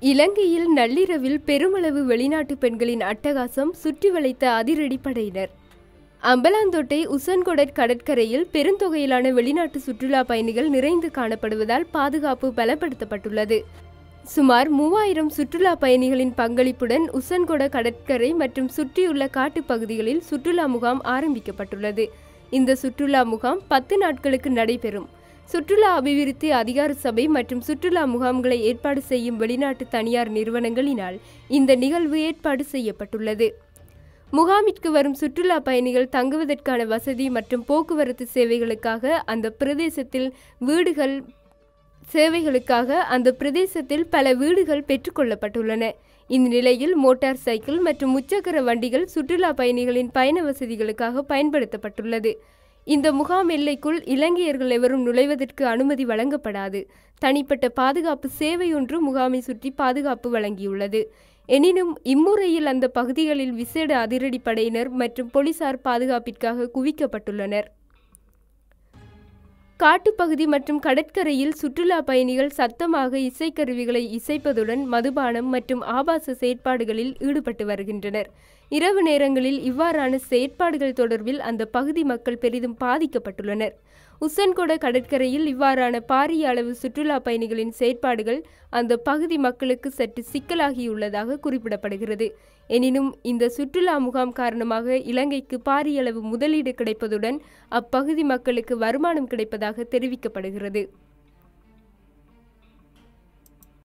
இலங்கையில் நள்ளிரவில் பெருமளவு வெளிநாட்டு பெண்களின் அட்டகாசம் சுற்றி வளைத்த அதிரடிப்படையினர். அம்பலாந்தோட்டை உசன்கொடர் கடற்கரையில் பெருந்தொகையிலான வெளிநாட்டு சுற்றுலா பயணிகள் நிறைந்து காணப்படுவதால் பாதுகாப்பு பலப்படுத்தப்பட்டுள்ளது. சுமார் மூவாயிரம் சுற்றுலா பயணிகளின் பங்களிப்புடன் உசன்கொட கடற்கரை மற்றும் சுற்றியுள்ள காட்டுப் பகுதிகளில் சுற்றுலா முகாம் ஆரம்பிக்கப்பட்டுள்ளது. இந்த சுற்றுலா முகாம் பத்து நாட்களுக்கு நடைபெறும். சுற்றுலா அபிவிருத்தி அதிகார சபை மற்றும் சுற்றுலா முகாம்களை ஏற்பாடு செய்யும் வெளிநாட்டு தனியார் நிறுவனங்களினால் இந்த நிகழ்வு ஏற்பாடு செய்யப்பட்டுள்ளது. முகாமிற்கு வரும் சுற்றுலா பயணிகள் தங்குவதற்கான வசதி மற்றும் போக்குவரத்து சேவைகளுக்காக அந்த பிரதேசத்தில் வீடுகள் சேவைகளுக்காக அந்த பிரதேசத்தில் பல வீடுகள் பெற்றுக்கொள்ளப்பட்டுள்ளன இந்நிலையில் மோட்டார் சைக்கிள் மற்றும் முச்சக்கர வண்டிகள் சுற்றுலா பயணிகளின் பயண வசதிகளுக்காக பயன்படுத்தப்பட்டுள்ளது. இந்த முகாம் எல்லைக்குள் இலங்கையர்கள் எவரும் நுழைவதற்கு அனுமதி வழங்கப்படாது. தனிப்பட்ட பாதுகாப்பு சேவை ஒன்று முகாமை சுற்றி பாதுகாப்பு வழங்கியுள்ளது. எனினும் இம்முறையில் அந்த பகுதிகளில் விசேட அதிரடிப்படையினர் மற்றும் போலீசார் பாதுகாப்பிற்காக குவிக்கப்பட்டுள்ளனர். காட்டுப்பகுதி மற்றும் கடற்கரையில் சுற்றுலா பயணிகள் சத்தமாக இசைக்கருவிகளை இசைப்பதுடன் மதுபானம் மற்றும் ஆபாச செயற்பாடுகளில் ஈடுபட்டு வருகின்றனர். இரவு நேரங்களில் இவ்வாறான செயற்பாடுகள் தொடர்பில் அந்த பகுதி மக்கள் பெரிதும் பாதிக்கப்பட்டுள்ளனர். உசன்கொட கடற்கரையில் இவ்வாறான பாரிய அளவு சுற்றுலா பயணிகளின் செயற்பாடுகள் அந்த பகுதி மக்களுக்கு சற்று சிக்கலாகியுள்ளதாக குறிப்பிடப்படுகிறது. எனினும் இந்த சுற்றுலா முகாம் காரணமாக இலங்கைக்கு பாரிய அளவு முதலீடு கிடைப்பதுடன் அப்பகுதி மக்களுக்கு வருமானம் கிடைப்பதாக தெரிவிக்கப்படுகிறது.